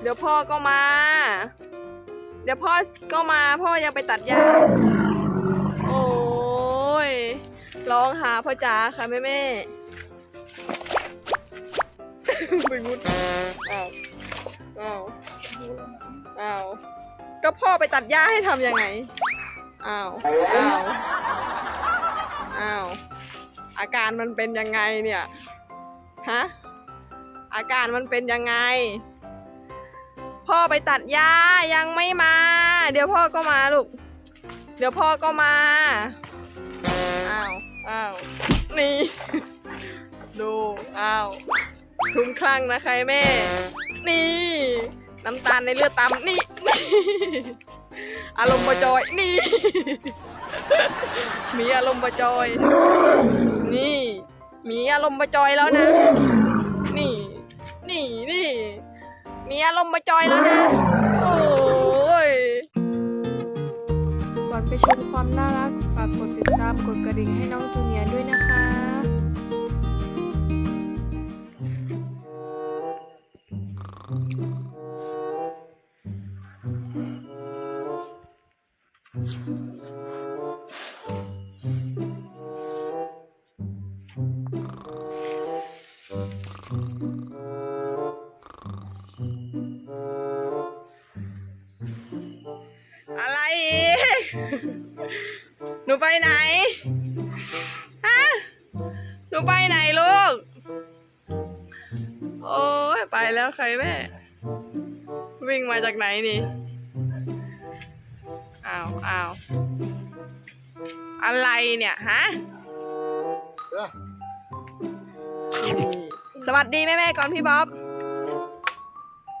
เดี๋ยวพ่อก็มา เดี๋ยวพ่อก็มา พ่อยังไปตัดหญ้า โอ้ย ร้องหาพ่อจ๋าค่ะแม่แม่ไปมุดอ้าว อ้าว อ้าว ก็พ่อไปตัดหญ้าให้ทำยังไง อ้าว อ้าว อ้าว อาการมันเป็นยังไงเนี่ย ฮะ อาการมันเป็นยังไง พ่อไปตัดหญ้ายังไม่มา เดี๋ยวพ่อก็มาลูก เดี๋ยวพ่อก็มา อ้าว อ้าว นี่ ดูอ้าวคุ้มคลั่งนะใครแม่ นี่ น้ำตาลในเลือดต่ำนี่นี่ อารมณ์ประจอย นี่ มีอารมณ์ประจอย นี่ มีอารมณ์ประจอยแล้วนะ มีอารมณ์ประจอยแล้วนะ โอ้ยก่อนไปชมความน่ารักฝากกดติดตามกดกระดิ่งให้น้องจูเนียร์ด้วยนะคะอะ ฮะหนูไปไหนลูก โอ้ยไปแล้วใครแม่ วิ่งมาจากไหนนี่ อ้าวอ้าวอะไรเนี่ย ฮะ สวัสดีแม่แม่ๆก่อนพี่บ๊อบ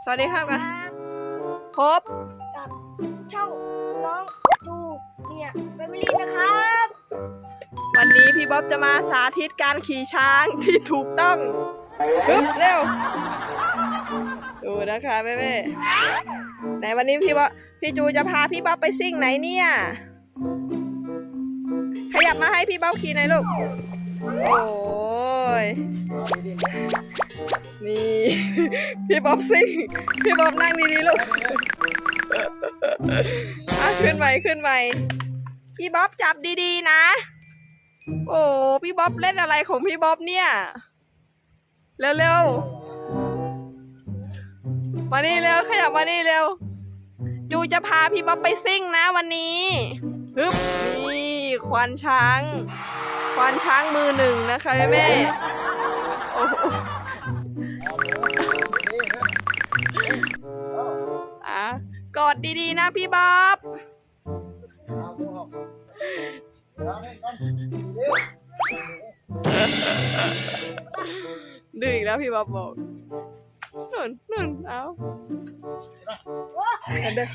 สวัสดีครับกันพบ กับช่องน้องจูเนี่ยแฟมิลี่นะครับวั นนี้พี่บ๊อบจะมาสาธิตการขี่ช้างที่ถูกต้องฮึบเร็ว ดูนะคะแม่แม่ๆไหนวันนี้พี่บ๊อบพี่จูจะพาพี่บ๊อบไปซิ่งไหนเนี่ย ขยับมาให้พี่บ๊อบขี่หน่อยลูก โอ้ย นี่ พี่บ๊อบซิ่ง พี่บ๊อบนั่งดีๆลูกอะขึ้นใหม่ขึ้นใหม่พี่บ๊อบจับดีๆนะ โอ้พี่บ๊อบเล่นอะไรของพี่บ๊อบเนี่ย เร็วๆ มานี่เร็วขยับมานี่เร็ว จูจะพาพี่บ๊อบไปซิ่งนะวันนี้ฮึบนี่ควานช้าง ควานช้างมือหนึ่งนะคะแม่โอ้โหอะกอดดีๆนะพี่บ๊อบ ดื้ออีกแล้วพี่บ๊อบบอกนุ่นนุ่นเอาเอาเด้อ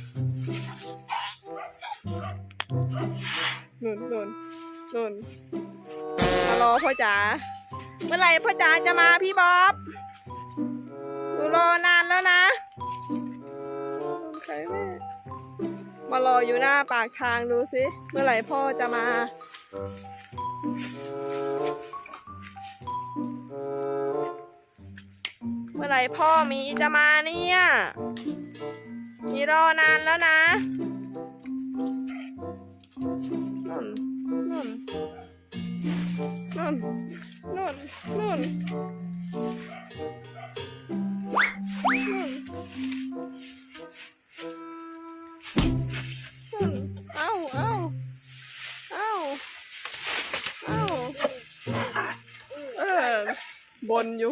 นุ่นนุ่นนุ่นมารอพ่อจ๋า เมื่อไหร่พ่อจ๋าจะมาพี่บ๊อบหนูรอนานแล้วนะใครแม่มารออยู่หน้าปากทางดูสิ เมื่อไหร่พ่อจะมา เมื่อไหร่พ่อมีจะมาเนี่ยมีรอนานแล้วนะนุ่นนุ่นนุ่นนุ่นนุ่นน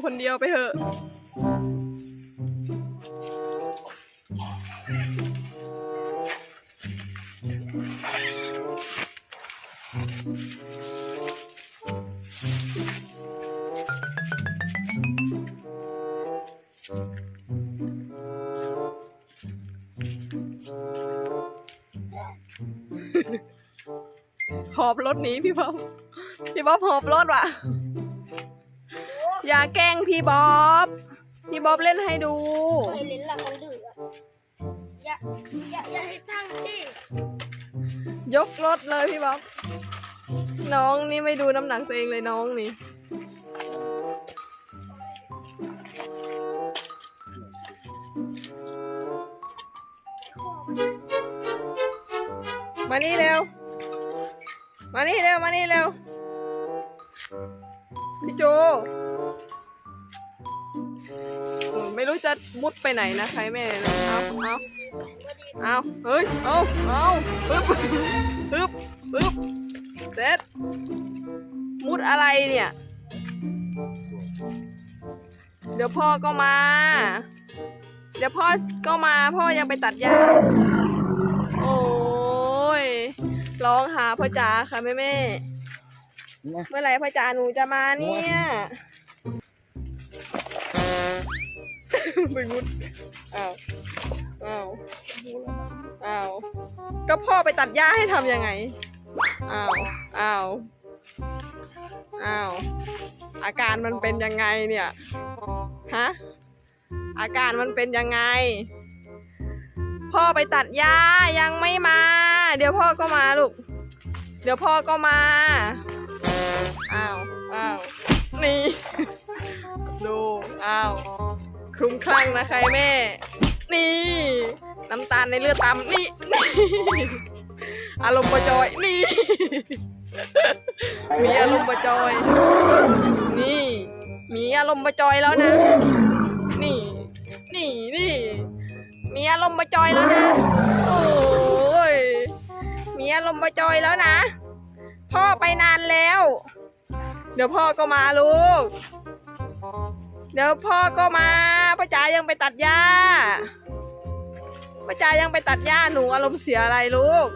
คนเดียวไปเถอะ หอบรถหนีพี่บ๊อบพี่บ๊อบหอบรถว่ะ อย่าแกล้งพี่บ๊อบ พี่บ๊อบเล่นให้ดู เคยเล่นละคนดื้ออะอย่าอย่าอย่าให้ตั้งดิยกรถเลยพี่บ๊อบ น้องนี่ไม่ดูน้ำหนักตัวเองเลยน้องนี่นมานี่เร็ว มานี่เร็ว มานี่เร็ว พี่โจเออ ไม่รู้จะมุดไปไหนนะใครแม่นะเอาเอาเอาเฮ้ยเอาเอาปึ๊บปึ๊บปึ๊บเสร็จมุดอะไรเนี่ย เดี๋ยวพ่อก็มา เดี๋ยวพ่อก็มาพ่อยังไปตัดหญ้าโอ้ยร้องหาพ่อจ๋าค่ะแม่แม่เมื่อไหร่พ่อจ๋าหนูจะมาเนี่ย ไปมุดอ้าวอ้าวอ้าวก็พ่อไปตัดหญ้าให้ทำยังไงอ้าวอ้าวอ้าวอาการมันเป็นยังไงเนี่ยฮะอาการมันเป็นยังไง พ่อไปตัดหญ้ายังไม่มา เดี๋ยวพ่อก็มาลูกเดี๋ยวพ่อก็มาอ้าวอ้าวนี่ดูอ้าว คลุ้มคลั่งนะใครแม่ นี่ น้ำตาลในเลือดตามนี่นี่อารมณ์ประจอย นี่ มีอารมณ์ประจอย นี่ มีอารมณ์ประจอยแล้วนะ นี่ นี่นี่ มีอารมณ์ประจอยแล้วนะ โอ้ย มีอารมณ์ประจอยแล้วนะ พ่อไปนานแล้ว เดี๋ยวพ่อก็มาลูก เดี๋ยวพ่อก็มาพ่อจ๋ายังไปตัดหญ้าพ่อจ๋ายังไปตัดหญ้าหนูอารมณ์เสียอะไรลูก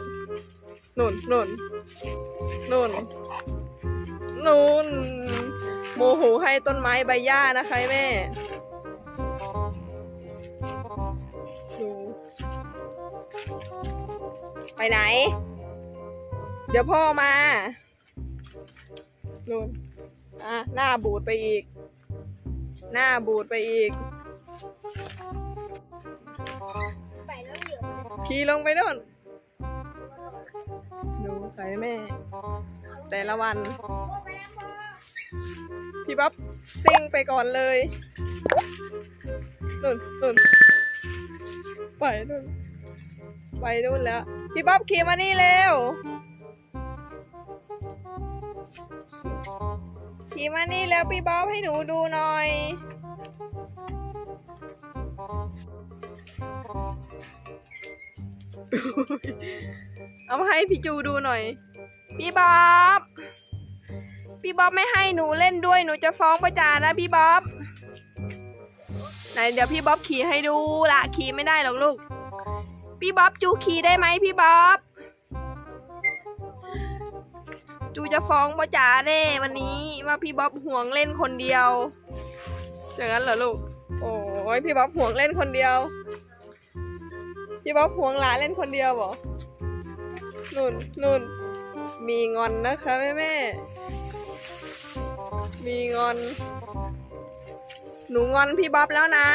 นุ่นนุ่นนุ่นนุ่นโมโหให้ต้นไม้ใบหญ้านะคะแม่ดูไปไหน เดี๋ยวพ่อมานุ่นอะหน้าบูดไปอีก หน้าบูดไปอีก ไปแล้วเหลือขี่ลงไปโน่นดูใส่แม่ แต่ละวัน ไปแล้วพ่อพี่บ๊อบซิ่งไปก่อนเลยนุ่นนุ่นไปนุ่นไปนู่นแล้ว พี่บ๊อบขี่มานี่เร็ว ขี่มานี่แล้วพี่บ๊อบให้หนูดูหน่อย เอามาให้พี่จูดูหน่อย พี่บ๊อบ พี่บ๊อบไม่ให้หนูเล่นด้วยหนูจะฟ้องประจานนะพี่บ๊อบ ไหนเดี๋ยวพี่บ๊อบขี่ให้ดูละขี่ไม่ได้หรอกลูก พี่บ๊อบจูขี่ได้ไหมพี่บ๊อบ จูจะฟ้องประจาแน่วันนี้ว่าพี่บ๊อบห่วงเล่นคนเดียว อย่างนั้นเหรอลูก โอ้ยพี่บ๊อบห่วงเล่นคนเดียว พี่บ๊อบห่วงหลานเล่นคนเดียวเหรอนุ่นนุ่น มีงอนนะคะแม่แม่ มีงอน หนูงอนพี่บ๊อบแล้วนะ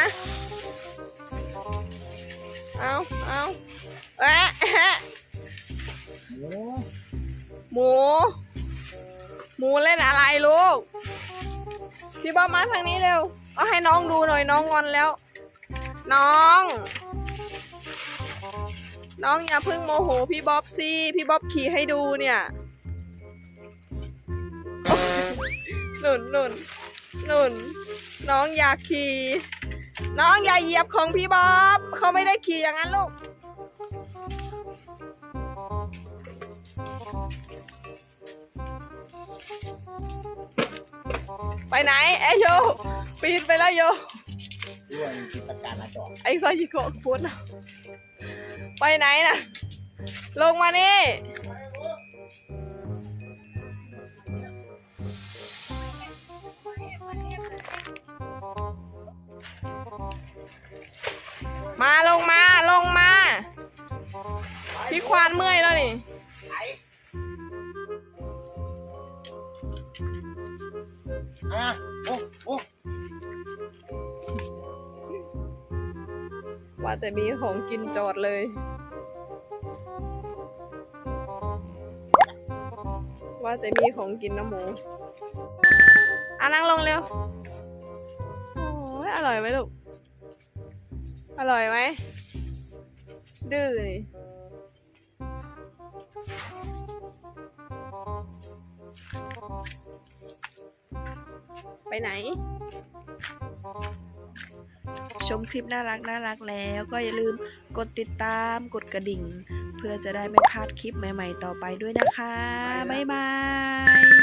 เอาเอาแอะแอะหมูห มูเล่นอะไรลูก พี่บ๊อบมาทางนี้เร็ว เอาให้น้องดูหน่อยน้องงอนแล้ว น้อง น้องอย่าเพิ่งโมโหพี่บ๊อบสิพี่บ๊อบขี่ให้ดูเนี่ยหนุนหนุนหนุนน้องอยากขี่ น้องอย่าเหยียบของพี่บ๊อบ เขาไม่ได้ขี่อย่างนั้นลูก ไปไหนเอยโยปีนไปแล้วโยเรื่องกิจการหน้าจอไอ้ซอยยิโกะพุทธไปไหนนะลงมานี่มาลงมาลงมา พี่ควานเมื่อยแล้วนี่ ว่าแต่มีของกินจอดเลย ว่าแต่มีของกินนะหมูอะนั่งลงเร็ว โอ้ยอร่อยไหมลูก อร่อยไหม ดื้อนี่ไปไหน มคลิปน่ารักน่ารักแล้ว ก็อย่าลืมกดติดตามกดกระดิ่ง เพื่อจะได้ไม่พลาดคลิปใหม่ ๆ ต่อไปด้วยนะคะไปละบ๊ายบาย